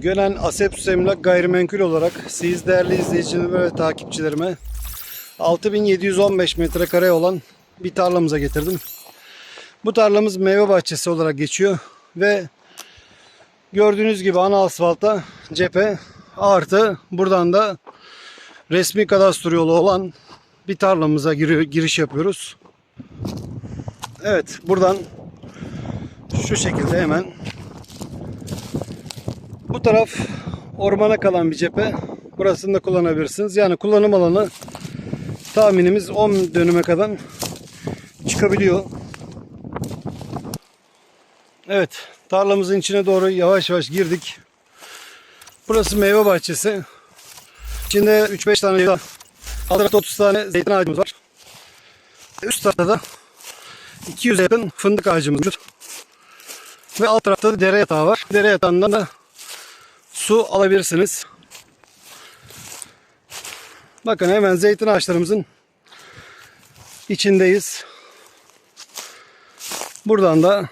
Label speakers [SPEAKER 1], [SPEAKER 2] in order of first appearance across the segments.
[SPEAKER 1] Gönen Asepsus Emlak Gayrimenkul olarak siz değerli izleyicilerime ve takipçilerime 6715 metrekare olan bir tarlamıza getirdim. Bu tarlamız meyve bahçesi olarak geçiyor ve gördüğünüz gibi ana asfalta cephe artı buradan da resmi kadastro yolu olan bir tarlamıza giriyor, giriş yapıyoruz. Evet buradan şu şekilde hemen bu taraf ormana kalan bir cephe. Burasını da kullanabilirsiniz. Yani kullanım alanı tahminimiz 10 dönüme kadar çıkabiliyor. Evet, tarlamızın içine doğru yavaş yavaş girdik. Burası meyve bahçesi. İçinde 3-5 tane da alt tarafta 30 tane zeytin ağacımız var. Üst tarafta da 200'e yakın fındık ağacımız mevcut. Ve alt tarafta da dere yatağı var. Dere yatağından da su alabilirsiniz. Bakın hemen zeytin ağaçlarımızın içindeyiz. Buradan da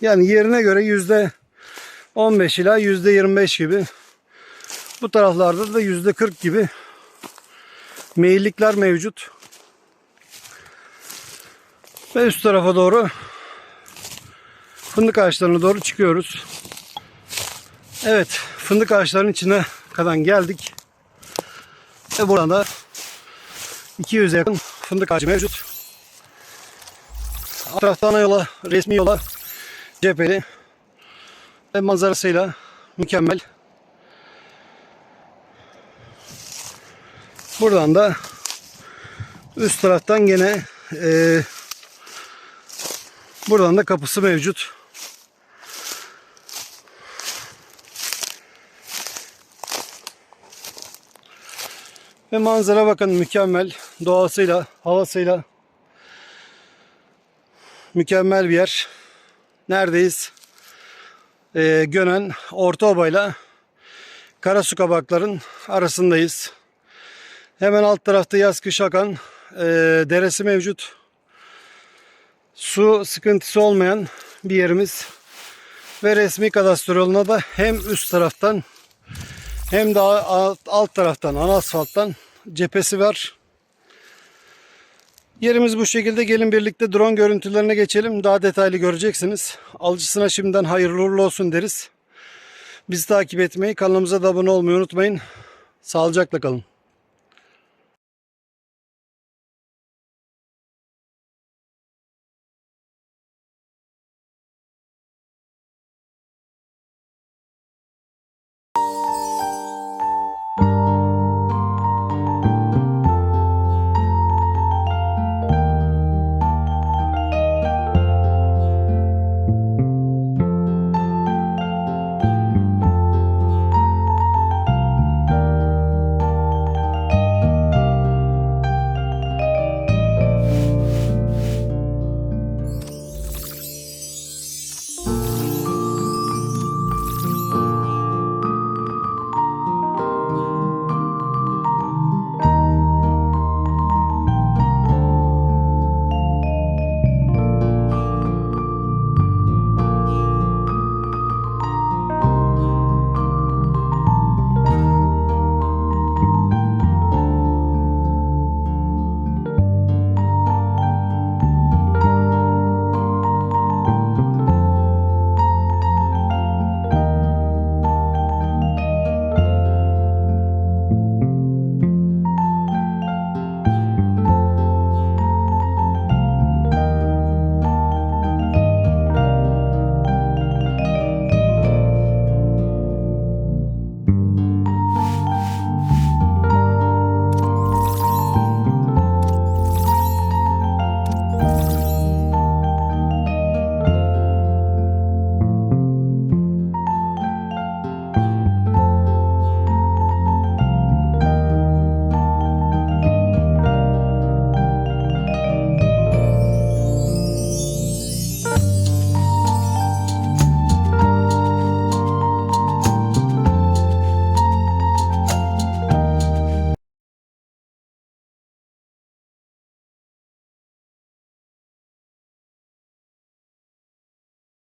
[SPEAKER 1] yani yerine göre yüzde 15 ila yüzde 25 gibi bu taraflarda da yüzde 40 gibi meyillikler mevcut. Ve üst tarafa doğru fındık ağaçlarına doğru çıkıyoruz. Evet, fındık ağaçlarının içine kadar geldik. Ve buradan da 200 yakın fındık ağacı mevcut. Alt tarafta yola, resmi yola cepheli ve manzarasıyla mükemmel. Buradan da üst taraftan gene eee buradan da kapısı mevcut. Ve manzara bakın mükemmel. Doğasıyla, havasıyla mükemmel bir yer. Neredeyiz? Ee, Gönen Ortaoba'yla Karasu Kabakların arasındayız. Hemen alt tarafta yaz kış akan e, deresi mevcut. Su sıkıntısı olmayan bir yerimiz. Ve resmi kadastro yoluna da hem üst taraftan hem de alt, alt taraftan ana asfalttan cephesi var. Yerimiz bu şekilde. Gelin birlikte drone görüntülerine geçelim. Daha detaylı göreceksiniz. Alıcısına şimdiden hayırlı uğurlu olsun deriz. Bizi takip etmeyi, kanalımıza da abone olmayı unutmayın. Sağlıcakla kalın.